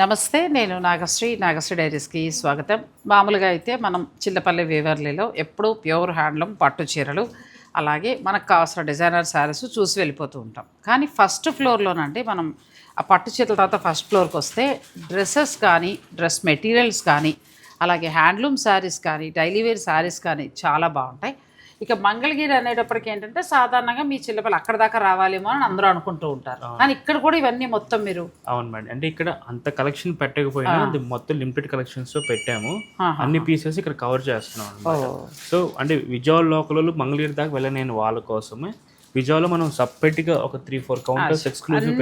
నమస్తే నేను నాగశ్రీ. నాగశ్రీ డైరీస్కి స్వాగతం. మామూలుగా అయితే మనం చిల్లపల్లి వేవర్లీలో ఎప్పుడూ ప్యూర్ హ్యాండ్లూమ్ పట్టు చీరలు అలాగే మనకు కావాల్సిన డిజైనర్ శారీస్ చూసి వెళ్ళిపోతూ ఉంటాం. కానీ ఫస్ట్ ఫ్లోర్లోనండి మనం ఆ పట్టు చీరల తర్వాత ఫస్ట్ ఫ్లోర్కి వస్తే డ్రెస్సెస్ కానీ డ్రెస్ మెటీరియల్స్ కానీ అలాగే హ్యాండ్లూమ్ శారీస్ కానీ డైలీ వేర్ శారీస్ కానీ చాలా బాగుంటాయి. ఇక మంగళగిరి అనేటప్పటికి ఏంటంటే సాధారణంగా మీ చిల్లపల్లి అక్కడ దాకా రావాలేమో అని అందరూ అనుకుంటూ ఉంటారు. కానీ ఇక్కడ కూడా ఇవన్నీ మొత్తం మీరు అవును మేడం. అంటే ఇక్కడ అంత కలెక్షన్ పెట్టకపోయినా అది మొత్తం లిమిటెడ్ కలెక్షన్స్తో పెట్టాము. అన్ని పీసెస్ ఇక్కడ కవర్ చేస్తున్నాం సో అంటే విజయవాడ లోకల్ మంగళగిరి దాకా వెళ్ళలేని వాళ్ళ కోసమే విజయవాడలో మనం separate గా ఒక three four counters exclusive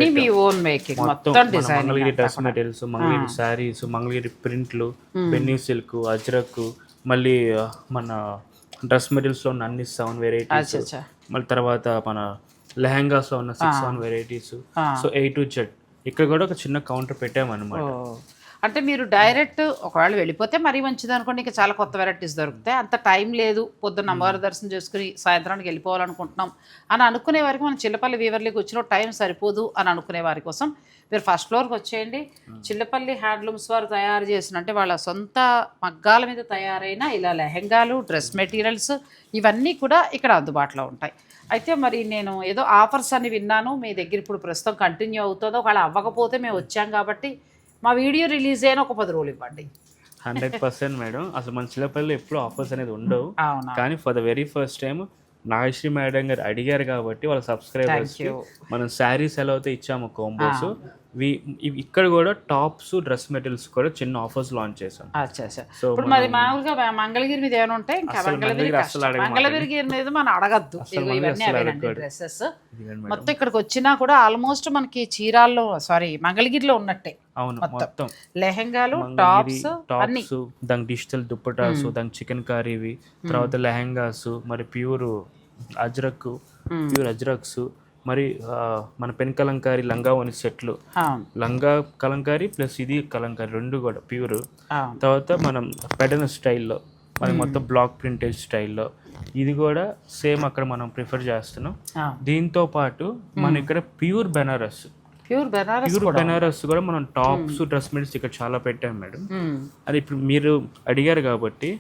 Mangalagiri dress materials Mangalagiri saris Mangalagiri ప్రింట్లు బెన్నీ సిల్క్ అజ్రక్ మళ్ళీ మన డ్రెస్ మెటీరియల్స్లో ఉన్న అన్ని సెవెన్ వెరైటీస్. మళ్ళీ తర్వాత మన లెహంగాస్లో ఉన్న six seven varieties. So A to Z ఇక్కడ కూడా ఒక చిన్న కౌంటర్ పెట్టామన్నమాట. అంటే మీరు డైరెక్ట్ ఒకవేళ వెళ్ళిపోతే మరీ మంచిది అనుకోండి ఇంకా చాలా కొత్త వెరైటీస్ దొరుకుతాయి. అంత టైం లేదు పొద్దున్న అమ్మవారి దర్శనం చేసుకుని సాయంత్రానికి వెళ్ళిపోవాలనుకుంటున్నాం అని అనుకునే వారికి మనం చిల్లపల్లి వీవర్లీకి వచ్చిన టైం సరిపోదు అని అనుకునే వారి కోసం మీరు ఫస్ట్ ఫ్లోర్కి వచ్చేయండి. చిల్లపల్లి హ్యాండ్లూమ్స్ వారు తయారు చేసిన అంటే వాళ్ళ సొంత మగ్గాల మీద తయారైన ఇలా లెహంగాలు డ్రెస్ మెటీరియల్స్ ఇవన్నీ కూడా ఇక్కడ అందుబాటులో ఉంటాయి. అయితే మరి నేను ఏదో ఆఫర్స్ అని విన్నాను. మీ దగ్గర ఇప్పుడు ప్రస్తుతం కంటిన్యూ అవుతుందో ఒకవేళ అవ్వకపోతే మేము వచ్చాం కాబట్టి మా వీడియో రిలీజ్ అయిన ఒక పది రోజులు ఇవ్వండి. Hundred percent madam. అసలు మన చిల్లపల్లి ఎప్పుడు ఆఫర్స్ అనేది ఉండవు. కానీ for the very first time Nagasri madam garu అడిగారు కాబట్టి వాళ్ళ సబ్స్క్రైబర్స్. మనం శారీస్ ఎలా అయితే ఇచ్చాము కోంబోస్ ఇక్కడ కూడా టాప్స్ డ్రెస్ మెటీరియల్స్ కూడా చిన్న ఆఫర్స్ లాంచ్ చేసాం సో ఇప్పుడు మరి మామూలుగా మంగళగిరి మీద ఏమైనా ఉంటే మంగళగిరి మీద మనం అడగద్దు. డ్రెస్సెస్. మొత్తం ఇక్కడికి వచ్చినా కూడా ఆల్మోస్ట్ మనకి చీరాల్లో సారీ మంగళగిరిలో ఉన్నట్టే. అవును మొత్తం. లెహంగాలు టాప్స్ టాప్స్ దానికి డిజిటల్ దుప్పటాస్ దానికి చికెన్ కర్రీవి తర్వాత లెహంగాస్ మరి ప్యూర్ అజ్రక్ ప్యూర్ అజ్రక్స్ మరి మన పెన్ కలంకారీ లంగా వని సెట్లు. లంగా కలంకారీ ప్లస్ ఇది కలంకారీ రెండు కూడా ప్యూర్. తర్వాత మనం పెడన స్టైల్లో మనకి మొత్తం బ్లాక్ ప్రింటేజ్ స్టైల్లో ఇది కూడా సేమ్ అక్కడ మనం ప్రిఫర్ చేస్తున్నాం. దీంతో పాటు మన ఇక్కడ pure Banaras. Pure Banaras pure Banaras కూడా మనం టాప్స్ డ్రెస్ మెటీరియల్స్ ఇక్కడ చాలా పెట్టాం మేడం. అది ఇప్పుడు మీరు అడిగారు కాబట్టి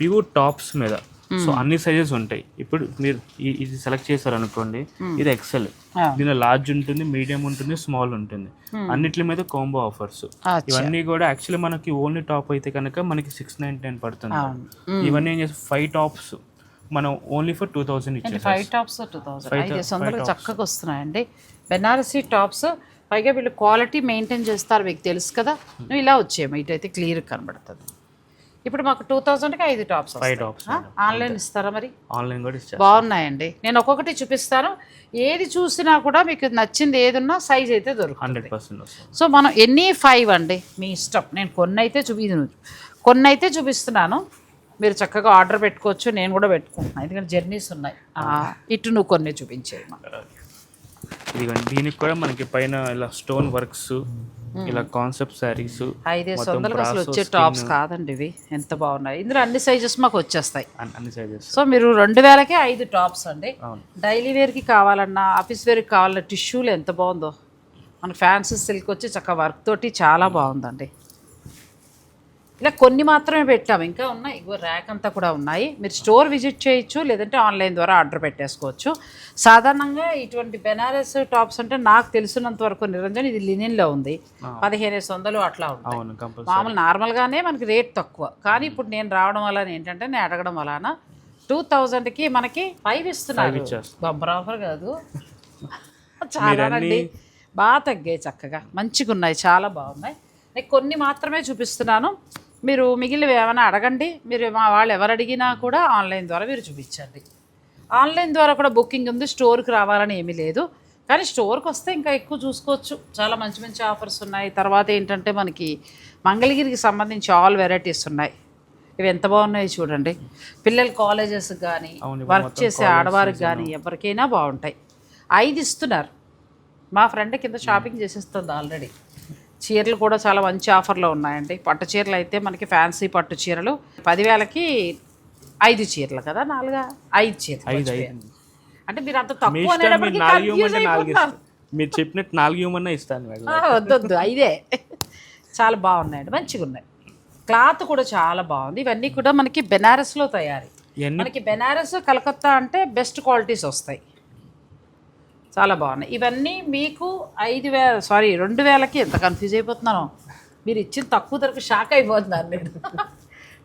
ప్యూర్ టాప్స్ మీద సో అన్ని సైజెస్ ఉంటాయి. ఇప్పుడు మీరు ఇది సెలెక్ట్ చేశారు అనుకోండి ఇది ఎక్సెల్. దీనిలో లార్జ్ ఉంటుంది మీడియం ఉంటుంది స్మాల్ ఉంటుంది. అన్నిటి మీద కాంబో ఆఫర్స్ ఇవన్నీ కూడా యాక్చువల్లీ మనకి ఓన్లీ టాప్ అయితే కనుక మనకి సిక్స్ నైన్ టెన్ పడుతుంది. ఇవన్నీ ఏం చేసి ఫైవ్ టాప్స్ మనం ఓన్లీ ఫర్ టూ థౌసండ్ ఇచ్చేసాం ఫైవ్ టాప్స్ టూ థౌసండ్ చక్కగా వస్తున్నాయండి. బెనారసీ టాప్స్ పైగా వీళ్ళు క్వాలిటీ మెయింటైన్ చేస్తారు మీకు తెలుసు కదా. నువ్వు ఇలా వచ్చేయము ఇటైతే క్లియర్ కనబడుతుంది. ఇప్పుడు మాకు టూ థౌజండ్కి ఐదు టాప్స్ ఫైవ్ టాప్స్ ఆన్లైన్ ఇస్తారా మరి? ఆన్లైన్ కూడా ఇచ్చారు బాగున్నాయండి. నేను ఒక్కొక్కటి చూపిస్తాను. ఏది చూసినా కూడా మీకు నచ్చింది ఏది ఉన్నా సైజ్ అయితే దొరుకుతుంది. హండ్రెడ్ పర్సెంట్ సో మనం ఎన్ని ఫైవ్ అండి? మీ ఇష్టం. నేను కొన్ని అయితే చూపి కొన్ని అయితే చూపిస్తున్నాను. మీరు చక్కగా ఆర్డర్ పెట్టుకోవచ్చు. నేను కూడా పెట్టుకుంటున్నాను ఎందుకంటే జర్నీస్ ఉన్నాయి. ఇటు నువ్వు కొన్ని చూపించేది ఇదిగోండి దీనికి కూడా మనకి పైన ఇలా స్టోన్ వర్క్స్ ఇలా కాన్సెప్ట్ శారీస్ వందలకు అసలు వచ్చే టాప్స్ కాదండి ఇవి. ఎంత బాగున్నాయి. ఇందులో అన్ని సైజెస్ మాకు వచ్చేస్తాయి. అన్ని సైజెస్ సో మీరు రెండు వేలకే ఐదు టాప్స్ అండి. డైలీ వేర్కి కావాలన్నా ఆఫీస్ వేర్కి కావాలన్నా టిష్యూలు ఎంత బాగుందో. మన ఫ్యాన్సీ సిల్క్ వచ్చి చక్కగా వర్క్ తోటి చాలా బాగుందండి. ఇలా కొన్ని మాత్రమే పెట్టాము. ఇంకా ఉన్నాయి. ఇగో ర్యాక్ అంతా కూడా ఉన్నాయి. మీరు స్టోర్ విజిట్ చేయొచ్చు లేదంటే ఆన్లైన్ ద్వారా ఆర్డర్ పెట్టేసుకోవచ్చు. సాధారణంగా ఇటువంటి బెనారస్ టాప్స్ అంటే నాకు తెలిసినంత వరకు నిరంజన్ ఇది లినిన్లో ఉంది. పదిహేను వందలు అట్లా ఉంటాయి. మామూలు నార్మల్గానే మనకి రేట్ తక్కువ. కానీ ఇప్పుడు నేను రావడం వల్ల ఏంటంటే నేను అడగడం వలన టూ థౌజండ్కి మనకి ఫైవ్ ఇస్తున్నారు. బంపర్ ఆఫర్ కాదు. చాలానండి బాగా తగ్గాయి చక్కగా. మంచిగా ఉన్నాయి చాలా బాగున్నాయి. నేను కొన్ని మాత్రమే చూపిస్తున్నాను. మీరు మిగిలినవి ఏమైనా అడగండి. మీరు మా వాళ్ళు ఎవరు అడిగినా కూడా ఆన్లైన్ ద్వారా మీరు చూపించండి. ఆన్లైన్ ద్వారా కూడా బుకింగ్ ఉంది స్టోర్కి రావాలని ఏమీ లేదు. కానీ స్టోర్కి వస్తే ఇంకా ఎక్కువ చూసుకోవచ్చు. చాలా మంచి మంచి ఆఫర్స్ ఉన్నాయి. తర్వాత ఏంటంటే మనకి మంగళగిరికి సంబంధించి ఆల్ వెరైటీస్ ఉన్నాయి. ఇవి ఎంత బాగున్నాయి చూడండి. పిల్లల కాలేజెస్ కానీ వర్క్ చేసే ఆడవారికి కానీ ఎవరికైనా బాగుంటాయి. ఐదు ఇస్తున్నారు. మా ఫ్రెండ్ కింద షాపింగ్ చేసేస్తుంది ఆల్రెడీ. చీరలు కూడా చాలా మంచి ఆఫర్లో ఉన్నాయండి. పట్టు చీరలు అయితే మనకి ఫ్యాన్సీ పట్టు చీరలు. పదివేలకి ఐదు చీరలు కదా? నాలుగా? ఐదు చీరలు అంటే మీరు అంత తక్కువ మీరు చెప్పినట్టు నాలుగు ఇవ్వమన్నా ఇస్తాను వద్దొద్దు ఐదే. చాలా బాగున్నాయండి. మంచిగా ఉన్నాయి. క్లాత్ కూడా చాలా బాగుంది. ఇవన్నీ కూడా మనకి బెనారస్లో తయారీ. మనకి బెనారస్ కలకత్తా అంటే బెస్ట్ క్వాలిటీస్ వస్తాయి. చాలా బాగున్నాయి. ఇవన్నీ మీకు ఐదు వేల సారీ రెండు వేలకి ఎంత కన్ఫ్యూజ్ అయిపోతున్నాను. మీరు ఇచ్చిన తక్కువ ధరకు షాక్ అయిపోతున్నారు నేను.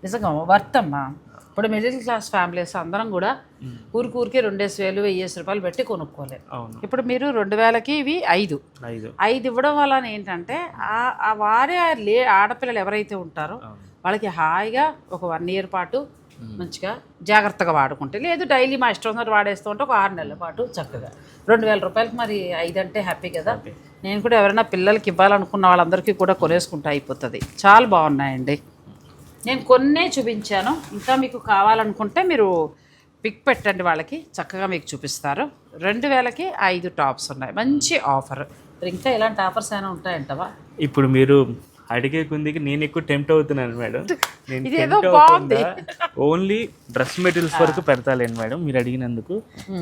నిజంగా వర్త్ అమ్మా. ఇప్పుడు మిడిల్ క్లాస్ ఫ్యామిలీస్ అందరం కూడా ఊరికి ఊరికే రెండేసి వేలు వెయ్యేసి రూపాయలు పెట్టి కొనుక్కోలేరు అవును. ఇప్పుడు మీరు రెండు వేలకి ఇవి ఐదు. ఐదు. ఐదు ఇవ్వడం వలన ఏంటంటే ఆ- వారే లే ఆడపిల్లలు ఎవరైతే ఉంటారో. వాళ్ళకి హాయిగా ఒక వన్ ఇయర్ పాటు మంచిగా జాగ్రత్తగా వాడుకుంటే. లేదు డైలీ మా ఇష్టం ఉన్నట్టు వాడేస్తూ ఉంటే ఒక ఆరు నెలల పాటు చక్కగా. రెండు వేల రూపాయలకి మరి ఐదు అంటే హ్యాపీ కదా. నేను కూడా ఎవరైనా పిల్లలకి ఇవ్వాలనుకున్న వాళ్ళందరికీ కూడా కొనేసుకుంటే అయిపోతుంది. చాలా బాగున్నాయండి. నేను కొన్నే చూపించాను. ఇంకా మీకు కావాలనుకుంటే మీరు పిక్ పెట్టండి వాళ్ళకి. చక్కగా మీకు చూపిస్తారు. రెండు వేలకి ఐదు టాప్స్ ఉన్నాయి. మంచి ఆఫర్. ఇంకా ఇలాంటి ఆఫర్స్ అయినా ఉంటాయంటవా? ఇప్పుడు మీరు అడిగే కొందికి నేను ఎక్కువ టెంప్ట్ అవుతున్నాను మేడం. నేను టెంప్ట్. అవ్వకుండా ఓన్లీ డ్రెస్ మెటీరియల్స్ వరకు పెడతాలేండి మేడం మీరు అడిగినందుకు.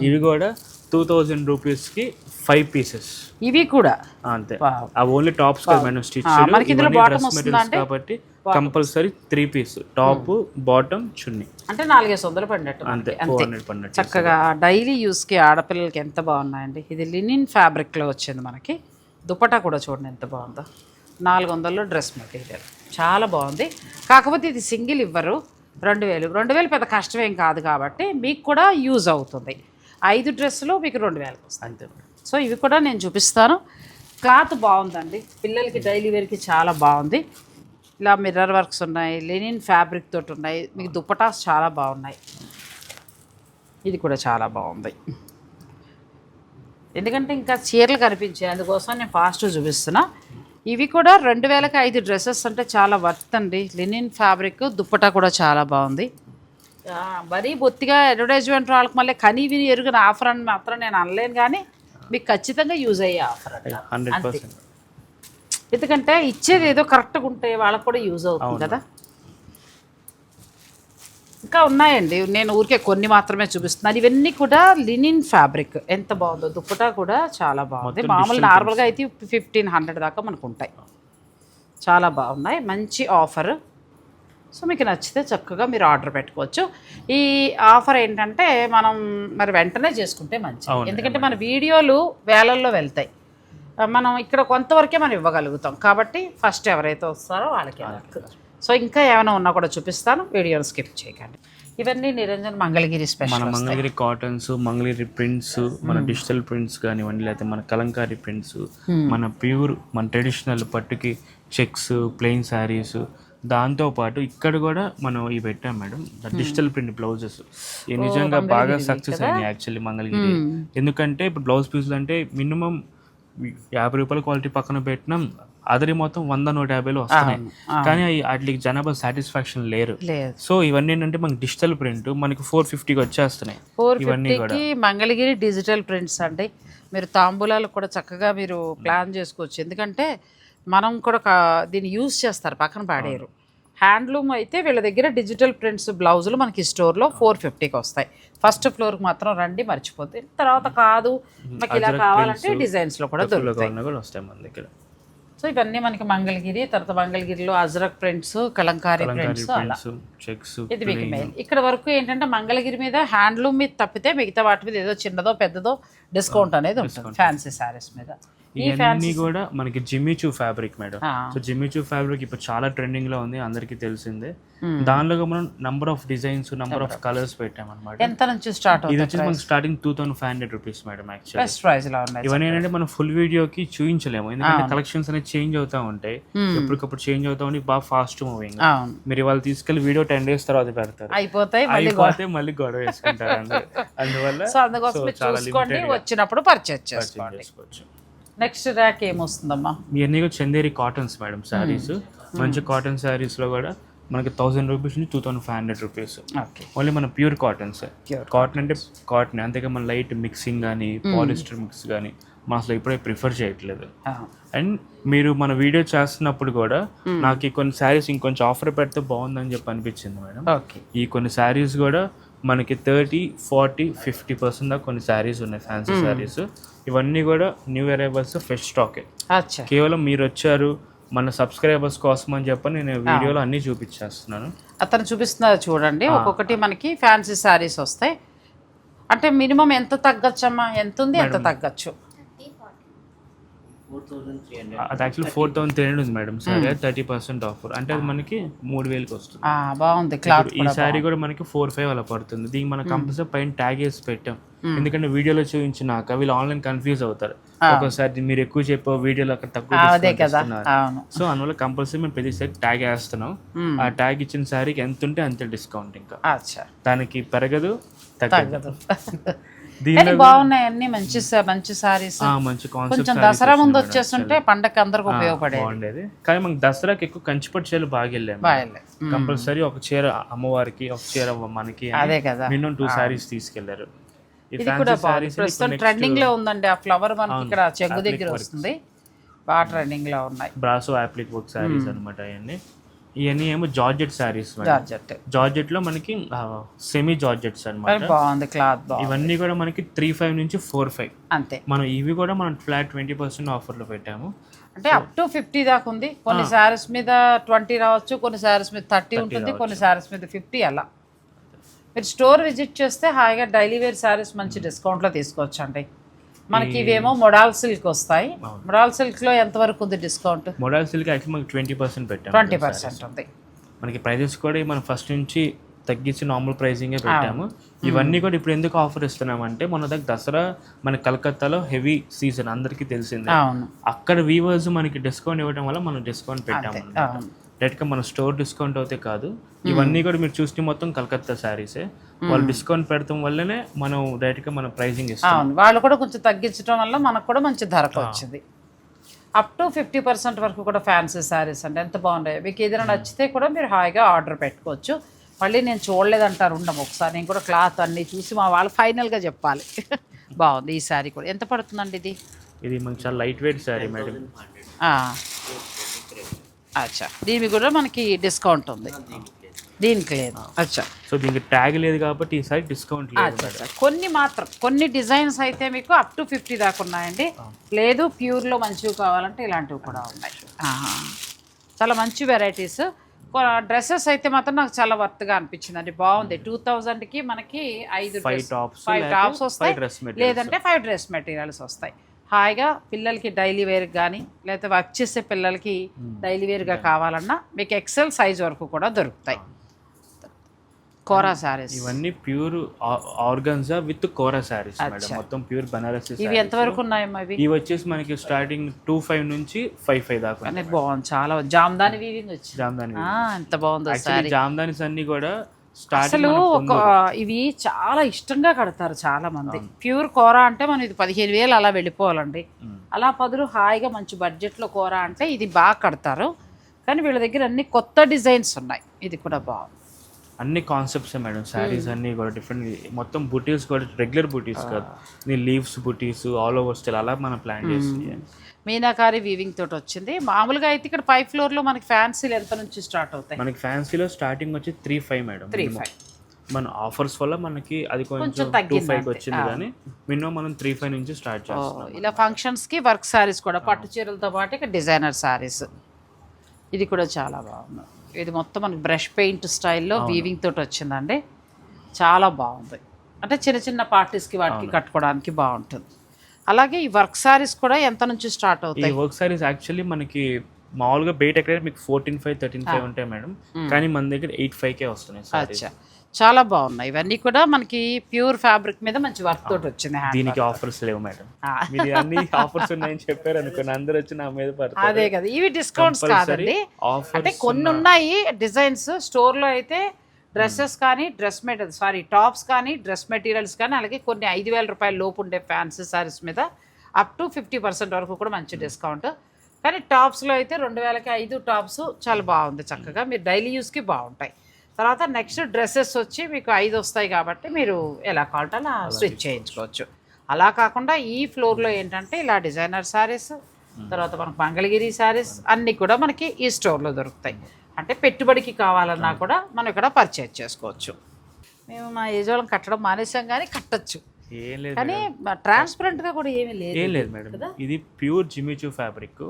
ఇవి కూడా టూ థౌజండ్ రూపీస్కి ఫైవ్ పీసెస్ ఇవి కూడా? అంతే. ఆ ఓన్లీ టాప్స్ కదా మేడం స్టిచ్ వస్తుందా మెటీరియల్స్? కాబట్టి compulsory three piece top bottom chunni. అంటే నాలుగేసి వందలు పడినట్టు అంతే. ఫోర్ హండ్రెడ్ పడినట్టు చక్కగా డైలీ యూస్కి ఆడపిల్లలకి ఎంత బాగున్నాయండి. ఇది లినిన్ ఫ్యాబ్రిక్లో వచ్చింది మనకి. దుపట్టా కూడా చూడండి ఎంత బాగుందో. నాలుగు వందల్లో డ్రెస్ మెటీరియల్. చాలా బాగుంది. కాకపోతే ఇది సింగిల్ ఇవ్వరు. రెండు వేలు. రెండు వేలు పెద్ద కష్టమేం కాదు కాబట్టి మీకు కూడా యూజ్ అవుతుంది. ఐదు డ్రెస్సులు మీకు రెండు వేలకు వస్తాయి. సో ఇవి కూడా నేను చూపిస్తాను. క్లాత్ బాగుందండి. పిల్లలకి డైలీ వేర్కి చాలా బాగుంది. ఇలా మిర్రర్ వర్క్స్ ఉన్నాయి లెనిన్ ఫ్యాబ్రిక్ తోటి ఉన్నాయి. మీకు దుప్పటాస్ చాలా బాగున్నాయి. ఇది కూడా చాలా బాగుంది. ఎందుకంటే ఇంకా చీరలు కనిపించాయి. అందుకోసం నేను ఫాస్ట్ చూపిస్తున్నా. ఇవి కూడా రెండు వేలకి ఐదు డ్రెస్సెస్ అంటే చాలా వర్త్ అండి. లెనిన్ ఫ్యాబ్రిక్ దుప్పటా కూడా చాలా బాగుంది. ఆ, మరీ బొత్తిగా అడ్వర్టైజ్మెంట్ వాళ్ళకి మళ్ళీ కనీ విని ఎరుగున ఆఫర్ అని మాత్రం నేను అనలేను కానీ మీకు ఖచ్చితంగా యూజ్ అయ్యే ఆఫర్ హండ్రెడ్ ఎందుకంటే ఇచ్చేది ఏదో కరెక్ట్గా ఉంటే వాళ్ళకి కూడా యూజ్ అవుతుంది కదా. ఇంకా ఉన్నాయండి. నేను ఊరికే కొన్ని మాత్రమే చూపిస్తున్నాను. ఇవన్నీ కూడా లినిన్ ఫ్యాబ్రిక్ ఎంత బాగుందో దుప్పటా కూడా చాలా బాగుంది. మామూలు నార్మల్గా అయితే ఫిఫ్టీన్ హండ్రెడ్ దాకా మనకు ఉంటాయి చాలా బాగున్నాయి. మంచి ఆఫర్ సో మీకు నచ్చితే చక్కగా మీరు ఆర్డర్ పెట్టుకోవచ్చు. ఈ ఆఫర్ ఏంటంటే మనం మరి వెంటనే చేసుకుంటే మంచిది. ఎందుకంటే మన వీడియోలు వేలల్లో వెళ్తాయి. మనం ఇక్కడ కొంతవరకే మనం ఇవ్వగలుగుతాం. కాబట్టి ఫస్ట్ ఎవరైతే వస్తారో వాళ్ళకి. సో ఇంకా ఏమైనా ఉన్నా కూడా చూపిస్తాను. వీడియోని స్కిప్ చేయకండి. ఇవన్నీ నిరంజన్ మంగళగిరి మన special Mangalagiri cottons Mangalagiri prints మన డిజిటల్ ప్రింట్స్ కానివ్వండి లేకపోతే మన కలంకారీ ప్రింట్స్ మన ప్యూర్ మన ట్రెడిషనల్ పట్టుకి చెక్స్ ప్లెయిన్ శారీస్ దాంతో పాటు ఇక్కడ కూడా మనం ఇవి పెట్టాం మేడం. డిజిటల్ ప్రింట్ బ్లౌజెస్ నిజంగా బాగా సక్సెస్ అయింది యాక్చువల్లీ మంగళగిరి. ఎందుకంటే ఇప్పుడు బ్లౌజ్ పీసులు అంటే మినిమం యాభై రూపాయల క్వాలిటీ పక్కన పెట్టినాం. అదరి మొత్తం వంద నూట యాభైలో వస్తున్నాయి. కానీ వాటికి జనాభా సాటిస్ఫాక్షన్ లేరు. సో ఇవన్నీ ఏంటంటే మనకి డిజిటల్ ప్రింట్ మనకి ఫోర్ ఫిఫ్టీకి వచ్చేస్తున్నాయి. ఇవన్నీ మంగళగిరి డిజిటల్ ప్రింట్స్ అండి. మీరు తాంబూలాలు కూడా చక్కగా మీరు ప్లాన్ చేసుకోవచ్చు. ఎందుకంటే మనం కూడా దీన్ని యూజ్ చేస్తారు పక్కన పాడేరు హ్యాండ్లూమ్ అయితే వీళ్ళ దగ్గర డిజిటల్ ప్రింట్స్ బ్లౌజులు మనకి స్టోర్లో ఫోర్ ఫిఫ్టీకి వస్తాయి. ఫస్ట్ ఫ్లోర్కి మాత్రం రండి మర్చిపోతే తర్వాత కాదు. మాకు ఇలా కావాలంటే డిజైన్స్లో కూడా దొరుకుతాయి. సో ఇవన్నీ మనకి మంగళగిరి తర్వాత మంగళగిరిలో అజ్రక్ ప్రింట్స్ కలంకారీ ప్రింట్స్ అలా. ప్రింట్స్ చెక్స్ ఇది మీకు మెయిన్ ఇక్కడ వరకు ఏంటంటే మంగళగిరి మీద హ్యాండ్లూమ్ మీద తప్పితే మిగతా వాటి మీద ఏదో చిన్నదో పెద్దదో డిస్కౌంట్ అనేది ఉంటుంది ఫ్యాన్సీ శారీస్ మీద. ఇవన్నీ కూడా మనకి Jimmy Choo fabric madam. So Jimmy Choo fabric ఇప్పుడు చాలా ట్రెండింగ్లో ఉంది అందరికీ తెలిసిందే. దానిలో మనం number of designs number of colours పెట్టామన్నమాట. ఎంత నుంచి స్టార్ట్ ఇది వచ్చేసి మనకి starting two thousand five hundred rupees madam actually best ప్రైస్లో ఉన్నాయి ఇవన్నీ ఏంటంటే మనం ఫుల్ వీడియోకి చూపించలేము ఎందుకంటే కలెక్షన్స్ అనేది చేంజ్ అవుతా ఉంటాయి. ఎప్పటికప్పుడు చేంజ్ అవుతా ఉండి బాగా ఫాస్ట్ మూవింగ్ మీరు వాళ్ళు తీసుకెళ్ళి వీడియో టెన్ డేస్ తర్వాత పెడతారు. అయిపోతాయి మళ్ళీ అయిపోతే మళ్ళీ గొడవ వేసుకుంటారు అందువల్ల సో అందుకోసం చూసుకోండి వచ్చినప్పుడు పర్చేస్ చేసుకోవచ్చు. నెక్స్ట్ ర్యాక్ ఏమొస్తుందమ్మా? ఇవన్నీ కూడా చందేరి కాటన్స్ మేడం శారీస్. మంచి కాటన్ శారీస్లో కూడా మనకి థౌసండ్ రూపీస్ నుంచి two thousand five hundred rupees okay. Only మన ప్యూర్ కాటన్స్. కాటన్ అంటే కాటన్ అంతేగా మన లైట్ మిక్సింగ్ కానీ పాలిస్టర్ మిక్స్ కానీ మనం అసలు ఇప్పుడే ప్రిఫర్ చేయట్లేదు. అండ్ మీరు మన వీడియో చేస్తున్నప్పుడు కూడా నాకు ఈ కొన్ని శారీస్ ఇంకొంచెం ఆఫర్ పెడితే బాగుందని చెప్పి అనిపించింది మేడం. ఓకే. ఈ కొన్ని శారీస్ కూడా మనకి థర్టీ ఫార్టీ ఫిఫ్టీ పర్సెంట్ దాకా కొన్ని శారీస్ ఉన్నాయి ఫ్యాన్సీ శారీస్. ఇవన్నీ కూడా న్యూ అరైవల్స్ ఫ్రెష్ స్టాకే అచ్చా. కేవలం మీరు వచ్చారు మన సబ్స్క్రైబర్స్ కోసం అని చెప్పి నేను వీడియోలో అన్నీ చూపించేస్తున్నాను. అతను చూపిస్తున్నారు చూడండి. ఒక్కొక్కటి మనకి ఫ్యాన్సీ శారీస్ వస్తాయి. అంటే మినిమం ఎంత తగ్గచ్చమ్మా? ఎంత ఉంది ఎంత తగ్గచ్చు అది actually four thousand three hundred ఉంది మేడం. సరే థర్టీ పర్సెంట్ ఆఫర్ అంటే అది మనకి మూడు వేలకి వస్తుంది. ఆ, బాగుంది. క్లాత్ ఈ శారీ కూడా మనకి ఫోర్ ఫైవ్ అలా పడుతుంది. దీనికి మనం కంపల్సరీ పైన ట్యాగ్ వేసి పెట్టాం. ఎందుకంటే వీడియోలో చూపించినాక వీళ్ళు ఆన్లైన్ కన్ఫ్యూజ్ అవుతారు. ఒకసారి మీరు ఎక్కువ చెప్పో వీడియోలో అక్కడ తక్కువ సో అందువల్ల కంపల్సరీ మేము ప్రతిసారి ట్యాగ్ వేస్తున్నాం. ఆ ట్యాగ్ ఇచ్చిన శారీకి ఎంత ఉంటే అంతే డిస్కౌంట్ ఇంకా. దానికి పెరగదు తగ్గదు. బాగున్నాయి అన్ని మంచి మంచి సారీస్ మంచి కొంచెం దసరా ముందు వచ్చేస్తుంటే పండగ అందరికి ఉపయోగపడేది. బాగుండేది. కానీ మనకి దసరాకి ఎక్కువ కంచిపట్టు చీరలు బాగా వెళ్ళాము కంపల్సరీ ఒక చీర అమ్మవారికి ఒక చీర మనకి అదే కదా. మినిమం టూ శారీస్ తీసుకెళ్ళారు. ఇది కూడా బాగుంది. ప్రస్తుతం ట్రెండింగ్లో ఉందండి ఆ ఫ్లవర్ మనకి ఇక్కడ చెంగు దగ్గర వస్తుంది. బాగా ట్రెండింగ్లో ఉన్నాయి. బ్రాసో అప్లిక్ వర్క్ శారీస్ అనమాట అవన్నీ ఇవన్నీ. ఏమో జార్జెట్ శారీస్ జార్జెట్ జార్జెట్లో మనకి సెమీ జార్జెట్స్ అన్నమాట. కానీ బాగుంది క్లాత్ ఇవన్నీ కూడా మనకి త్రీ ఫైవ్ నుంచి ఫోర్ ఫైవ్ అంతే. మనం ఇవి కూడా మనం ఫ్లాట్ ట్వంటీ పర్సెంట్ ఆఫర్లో పెట్టాము. అంటే అప్ టు ఫిఫ్టీ దాకా ఉంది. కొన్ని శారీస్ మీద ట్వంటీ రావచ్చు కొన్ని శారీస్ మీద థర్టీ ఉంటుంది కొన్ని శారీస్ మీద ఫిఫ్టీ అలా. మీరు స్టోర్ విజిట్ చేస్తే హాయిగా డైలీ వేర్ శారీస్ మంచి డిస్కౌంట్లో తీసుకోవచ్చు అండి మనకి ఇవేమో మొడాల్ సిల్క్ వస్తాయి. మొడాల్ సిల్క్లో ఎంతవరకు ఉంది డిస్కౌంట్? మొడల్ సిల్క్ యాక్చువల్ మనకి ట్వంటీ పర్సెంట్ పెట్టాము. ట్వంటీ పర్సెంట్ ఉంది. మనకి ప్రైజెస్ కూడా మనం ఫస్ట్ నుంచి తగ్గించి నార్మల్ ప్రైసింగే పెట్టాము. ఇవన్నీ కూడా ఇప్పుడు ఎందుకు ఆఫర్ ఇస్తున్నామంటే మన దగ్గర దసరా మన కలకత్తాలో హెవీ సీజన్ అందరికీ తెలిసిందే. అక్కడ వీవర్స్ మనకి డిస్కౌంట్ ఇవ్వడం వల్ల మనం డిస్కౌంట్ పెట్టాము డైరెక్ట్గా మన స్టోర్ డిస్కౌంట్ అయితే కాదు ఇవన్నీ కూడా మీరు చూస్తే మొత్తం కలకత్తా శారీసే వాళ్ళు డిస్కౌంట్ పెడతాం వల్లనే మనం డైరెక్ట్గా మన ప్రైసింగ్ ఇస్తాం. వాళ్ళు కూడా కొంచెం తగ్గించడం వల్ల మనకు కూడా మంచి ధరకు వచ్చింది. అప్ టు ఫిఫ్టీ పర్సెంట్ వరకు కూడా ఫ్యాన్సీ శారీస్ అండి. ఎంత బాగున్నాయి. మీకు ఏదైనా నచ్చితే కూడా మీరు హాయిగా ఆర్డర్ పెట్టుకోవచ్చు. మళ్ళీ నేను చూడలేదంటారు ఉండం ఒకసారి నేను కూడా క్లాత్ అన్నీ చూసి మా వాళ్ళు ఫైనల్గా చెప్పాలి. బాగుంది ఈ శారీ కూడా. ఎంత పడుతుందండి ఇది? ఇది మనకి చాలా లైట్ వెయిట్ శారీ మేడం ఆ. అచ్చా. దీనికి కూడా మనకి డిస్కౌంట్ ఉంది. దీనికి లేదు. అచ్చా. సో దీనికి ట్యాగ్ లేదు కాబట్టి ఈసారి డిస్కౌంట్ లేదు. కొన్ని మాత్రం కొన్ని డిజైన్స్ అయితే మీకు అప్ టు ఫిఫ్టీ దాకా ఉన్నాయండి. లేదు ప్యూర్లో మంచివి కావాలంటే ఇలాంటివి కూడా ఉన్నాయి. చాలా మంచి వెరైటీస్ డ్రెస్సెస్ అయితే మాత్రం నాకు చాలా వర్త్గా అనిపించింది అండి బాగుంది. టూ థౌజండ్కి మనకి ఐదు ఫైవ్ టాప్స్ వస్తాయి. లేదంటే ఫైవ్ డ్రెస్ మెటీరియల్స్ వస్తాయి. హాయిగా పిల్లలకి డైలీ వేర్కి కానీ లేకపోతే వర్క్ చేసే పిల్లలకి డైలీ వేర్గా కావాలన్నా మీకు ఎక్సెల్ సైజ్ వరకు కూడా దొరుకుతాయి. కోరా శారీస్ ఇవన్నీ pure organza with Kora madam. మొత్తం ప్యూర్ బనారసి ఇవి ఎంతవరకు ఉన్నాయమ్మా ఇవి? ఇవి వచ్చేసి మనకి స్టార్టింగ్ టూ ఫైవ్ నుంచి ఫైవ్ ఫైవ్ దాకా బాగుంది చాలా జామ్దాని వీవింగ్ వచ్చింది జామ్దాని ఆ, ఎంత బాగుందో జామ్దానిస్ అన్ని కూడా అసలు ఒక ఇవి చాలా ఇష్టంగా కడతారు చాలా మంది ప్యూర్ కూర అంటే మనం ఇది పదిహేను వేలు అలా వెళ్ళిపోవాలండి. అలా పదులు హాయిగా మంచి బడ్జెట్లో కూర అంటే ఇది బాగా కడతారు. కానీ వీళ్ళ దగ్గర అన్ని కొత్త డిజైన్స్ ఉన్నాయి. ఇది కూడా బాగుంది. అన్ని కాన్సెప్ట్స్ మేడం. శారీస్ అన్ని కూడా డిఫరెంట్ మొత్తం బుటీస్ కూడా రెగ్యులర్ బుటీస్ కాదు. నీ లీవ్స్ బుటీస్ ఆల్ ఓవర్ స్టైల్ అలా మనం ప్లాన్ చేసి మీనాకారి వీవింగ్ తోటి వచ్చింది. మామూలుగా అయితే ఇక్కడ పై ఫ్లోర్లో మనకి ఫ్యాన్సీలు ఎంత నుంచి స్టార్ట్ అవుతాయి. మనకి ఫ్యాన్సీలో స్టార్టింగ్ వచ్చి three five madam three. Five మన ఆఫర్స్ వల్ల మనకి అది కొంచెం టూ ఫైవ్. వచ్చింది కానీ మినిమం మనం త్రీ ఫైవ్ నుంచి స్టార్ట్ చేస్తాం ఇలా ఫంక్షన్స్కి వర్క్ శారీస్ కూడా పట్టు చీరలతో పాటు ఇక డిజైనర్ శారీస్ ఇది కూడా చాలా బాగుంది. ఇది మొత్తం మనకి బ్రష్ పెయింట్ స్టైల్లో వీవింగ్ తోటి వచ్చిందండి. చాలా బాగుంది. అంటే చిన్న చిన్న పార్టీస్కి వాటికి కట్టుకోవడానికి బాగుంటుంది. అలాగే ఈ వర్క్ శారీస్ కూడా ఎంత నుంచి స్టార్ట్ ఈ అవుతాయి? వర్క్ సారీస్ యాక్చువల్లీ మనకి మామూలుగా బయట ఎక్కడ మీకు ఫోర్టీన్ ఫైవ్ థర్టీన్ ఫైవ్ ఉంటాయి మేడం. కానీ మన దగ్గర ఎయిట్ ఫైవ్ కే వస్తున్నాయి సారీస్. చాలా బాగున్నాయి. ఇవన్నీ కూడా మనకి ప్యూర్ ఫ్యాబ్రిక్ మీద మంచి వర్క్ తోటి వచ్చింది దీనికి ఆఫర్స్ లేవు మేడం. అన్ని ఆఫర్స్ ఉన్నాయని చెప్పారు అనుకోండి అందరు వచ్చి నా మీద పడతారు. అదే కదా. ఇవి డిస్కౌంట్స్ కాదండి. అంటే కొన్ని ఉన్నాయి డిజైన్స్. స్టోర్లో అయితే డ్రెస్సెస్ కానీ డ్రెస్ మెటీరియల్ సారీ టాప్స్ కానీ డ్రెస్ మెటీరియల్స్ కానీ అలాగే కొన్ని ఐదు వేల రూపాయల లోపు ఉండే ఫ్యాన్సీ సారీస్ మీద అప్ టు ఫిఫ్టీ పర్సెంట్ వరకు కూడా మంచి డిస్కౌంట్. కానీ టాప్స్లో అయితే రెండు వేలకి ఐదు టాప్స్ చాలా బాగుంది చక్కగా. మీరు డైలీ యూస్కి బాగుంటాయి. తర్వాత నెక్స్ట్ డ్రెస్సెస్ వచ్చి మీకు ఐదు వస్తాయి కాబట్టి మీరు ఎలా కావాలంటే అలా స్విచ్ చేయించుకోవచ్చు. అలా కాకుండా ఈ ఫ్లోర్లో ఏంటంటే ఇలా డిజైనర్ శారీస్ తర్వాత మనకు మంగళగిరి శారీస్ అన్నీ కూడా మనకి ఈ స్టోర్లో దొరుకుతాయి. అంటే పెట్టుబడికి కావాలన్నా కూడా మనం ఇక్కడ పర్చేజ్ చేసుకోవచ్చు. మేము మా ఏజ్ వాళ్ళం కట్టడం మానేసాం కానీ కట్టచ్చు. ఏం లేదు కానీ ట్రాన్స్పరెంట్గా కూడా ఏమీ లేదు ఏం లేదు మేడం. ఇది ప్యూర్ జిమిచూ ఫ్యాబ్రిక్.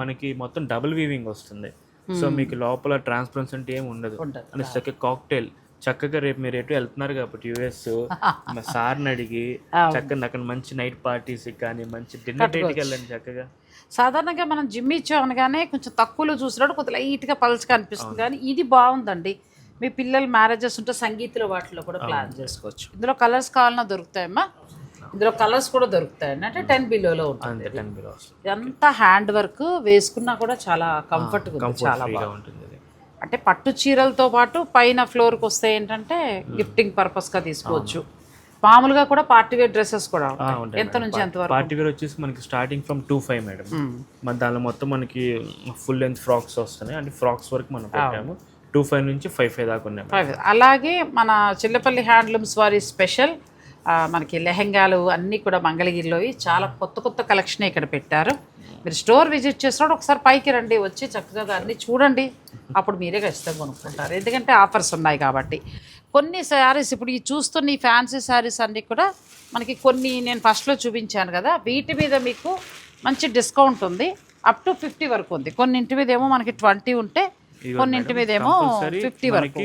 మనకి మొత్తం డబుల్ వీవింగ్ వస్తుంది. సో మీకు లోపల ట్రాన్స్పరెన్సీ అంటే ఏమి ఉండదు. అంటే కాక్టైల్. చక్కగా రేపు మీరు ఎటు వెళ్తున్నారు కాబట్టి యుఎస్. మా సార్ని అడిగి చక్కగా అక్కడ మంచి నైట్ పార్టీస్ కానీ మంచి డిన్నర్ డేట్కి వెళ్ళండి చక్కగా. సాధారణంగా మనం జిమ్ ఇచ్చాం అనగానే కొంచెం తక్కువలో చూసినప్పుడు కొంచెం లైట్గా పల్చగా అనిపిస్తుంది. కానీ ఇది బాగుందండి. మీ పిల్లల మ్యారేజెస్ ఉంటే సంగీతంలో వాటిలో కూడా ప్లాన్ చేసుకోవచ్చు. ఇందులో కలర్స్ కావాలన్నా దొరుకుతాయమ్మా. ఇందులో కలర్స్ కూడా దొరుకుతాయండి. అంటే టెన్ బిలోలో ఉంటుంది. ఇదంతా హ్యాండ్ వర్క్ వేసుకున్నా కూడా చాలా కంఫర్ట్గా చాలా ఇది అంటే పట్టు చీరలతో పాటు పైన ఫ్లోర్కి వస్తే ఏంటంటే గిఫ్టింగ్ పర్పస్గా తీసుకోవచ్చు. మామూలుగా కూడా పార్టీ వేర్ డ్రెస్సెస్ కూడా ఎంత నుంచి ఎంత వరకు పార్టీ వేర్ వచ్చేసి మనకి starting from two five madam. మన దానిలో మొత్తం మనకి ఫుల్ లెంత్ ఫ్రాక్స్ వస్తున్నాయి. అంటే ఫ్రాక్స్ వరకు మనం పెట్టాము. టూ ఫైవ్ నుంచి ఫైవ్ ఫైవ్ దాకా ఉన్నాయి. అలాగే మన చిల్లపల్లి హ్యాండ్లూమ్స్ వారి స్పెషల్ మనకి లెహెంగాలు అన్నీ కూడా మంగళగిరిలోవి. చాలా కొత్త కొత్త కలెక్షన్ ఇక్కడ పెట్టారు. మీరు స్టోర్ విజిట్ చేసినప్పుడు ఒకసారి పైకి రండి వచ్చి చక్కగా అన్నీ చూడండి. అప్పుడు మీరే ఖచ్చితంగా కొనుక్కుంటారు. ఎందుకంటే ఆఫర్స్ ఉన్నాయి కాబట్టి. కొన్ని శారీస్ ఇప్పుడు ఈ చూస్తున్న ఈ ఫ్యాన్సీ శారీస్ అన్నీ కూడా మనకి కొన్ని నేను ఫస్ట్లో చూపించాను కదా. వీటి మీద మీకు మంచి డిస్కౌంట్ ఉంది. అప్ టు ఫిఫ్టీ వరకు ఉంది. కొన్నింటి మీద ఏమో మనకి ట్వంటీ ఉంటే కొన్నింటి మీద ఏమో ఫిఫ్టీ వరకు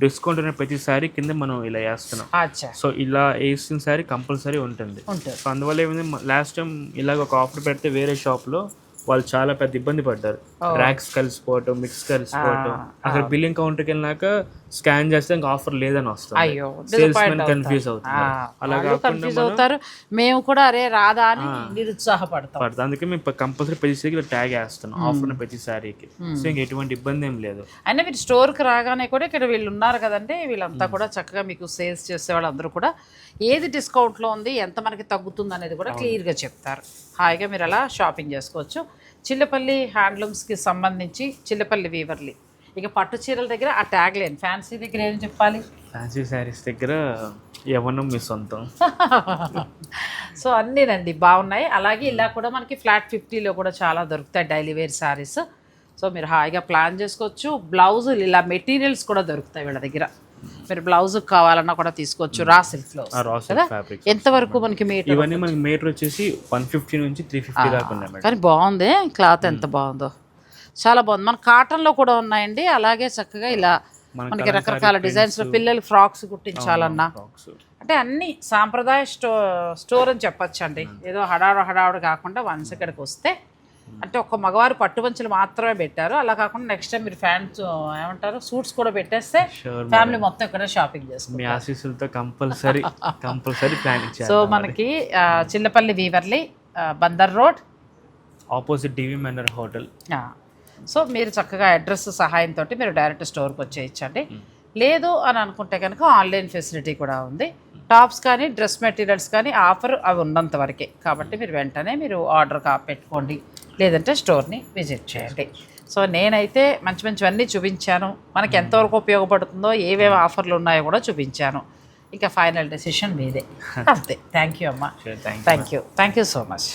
డిస్కౌంట్ ఉన్న ప్రతి సారీ కింద మనం ఇలా వేస్తున్నాం. సో ఇలా వేసిన సారీ కంపల్సరీ ఉంటుంది. ఉంటుంది. సో అందువల్ల ఏమైంది లాస్ట్ టైం ఇలాగ ఒక ఆఫర్ పెడితే వేరే షాప్లో వాళ్ళు చాలా పెద్ద ఇబ్బంది పడ్డారు. ర్యాక్స్ కలిసిపోవటం మిక్స్ కలిసిపోవటం. అక్కడ బిల్లింగ్ కౌంటర్కి వెళ్ళినాక స్కాన్ చేస్తే ఇంకా ఆఫర్ లేదని వస్తుంది. కన్ఫ్యూజ్ అవుతుంది అలా కాకుండా కన్ఫ్యూజ్ అవుతారు. మేము కూడా అరే రాదా అని నిరుత్సాహపడతాం. అందుకే మేము కంపల్సరీ ప్రతి సారికి ట్యాగ్ వేస్తున్నాం ఆఫర్ ప్రతి సారీకి. సో ఇంక ఎటువంటి ఇబ్బంది ఏం లేదు. అయినా మీరు స్టోర్కి రాగానే కూడా ఇక్కడ వీళ్ళు ఉన్నారు కదండి వీళ్ళంతా కూడా చక్కగా మీకు సేల్స్ చేసే వాళ్ళందరూ కూడా ఏది డిస్కౌంట్లో ఉంది ఎంత మనకి తగ్గుతుంది అనేది కూడా క్లియర్గా చెప్తారు. హాయిగా మీరు అలా షాపింగ్ చేసుకోవచ్చు. చిల్లపల్లి హ్యాండ్లూమ్స్కి సంబంధించి చిల్లపల్లి వీవర్లీ. ఇక పట్టు చీరల దగ్గర ఆ ట్యాగ్ లేని ఫ్యాన్సీ దగ్గర ఏం చెప్పాలి? ఫ్యాన్సీ శారీస్ దగ్గర ఎవరినో మీ సొంతం. సో అన్నీనండి బాగున్నాయి. అలాగే ఇలా కూడా మనకి ఫ్లాట్ ఫిఫ్టీలో కూడా చాలా దొరుకుతాయి డైలీ వేర్ శారీస్. సో మీరు హాయిగా ప్లాన్ చేసుకోవచ్చు. బ్లౌజ్ ఇలా మెటీరియల్స్ కూడా దొరుకుతాయి వీళ్ళ దగ్గర. మీరు బ్లౌజ్ కావాలన్నా కూడా తీసుకోవచ్చు రా సిల్క్ ఫ్యాబ్రిక్ ఎంతవరకు మనకి మీటర్ ఇవన్నీ మనకి మీటర్ వచ్చేసి వన్ ఫిఫ్టీ నుంచి త్రీ ఫిఫ్టీ దాకా ఉన్నాయి కానీ బాగుంది క్లాత్ ఎంత బాగుందో. చాలా బాగుంది. మన కాటన్లో కూడా ఉన్నాయండి అలాగే చక్కగా ఇలా మన మనకి రకరకాల డిజైన్స్లో పిల్లలు ఫ్రాక్స్ కుట్టించాలన్నా. అంటే అన్ని సాంప్రదాయ స్టో స్టోర్ అని చెప్పొచ్చు అండి ఏదో హడావుడు హడావుడు కాకుండా వన్స్ ఇక్కడికి వస్తే అంటే ఒక మగవారు పట్టుపంచులు మాత్రమే పెట్టారు. అలా కాకుండా నెక్స్ట్ టైం మీరు ఫ్యాన్స్ ఏమంటారు సూట్స్ కూడా పెట్టేస్తే ఫ్యామిలీ మొత్తం ఇక్కడ షాపింగ్ మీ ఆశీస్సులతో కంపల్సరీ కంపల్సరీ ప్లాన్ సో మనకి Chillapalli వీవర్లీ Bandar road. Opposite DV Manor Hotel so మీరు చక్కగా అడ్రస్ సహాయంతో మీరు డైరెక్ట్ స్టోర్కి వచ్చేయచ్చండి. లేదు అని అనుకుంటే కనుక ఆన్లైన్ ఫెసిలిటీ కూడా ఉంది. టాప్స్ కానీ డ్రెస్ మెటీరియల్స్ కానీ ఆఫర్ అవి ఉన్నంత వరకే. కాబట్టి మీరు వెంటనే మీరు ఆర్డర్ కా పెట్టుకోండి. లేదంటే స్టోర్ని విజిట్ చేయండి. సో నేనైతే మంచి మంచివన్నీ చూపించాను. మనకి ఎంతవరకు ఉపయోగపడుతుందో ఏవేవి ఆఫర్లు ఉన్నాయో కూడా చూపించాను. ఇక ఫైనల్ డెసిషన్ మీదే. అంతే. థ్యాంక్ యూ అమ్మా thank thank you thank you so much.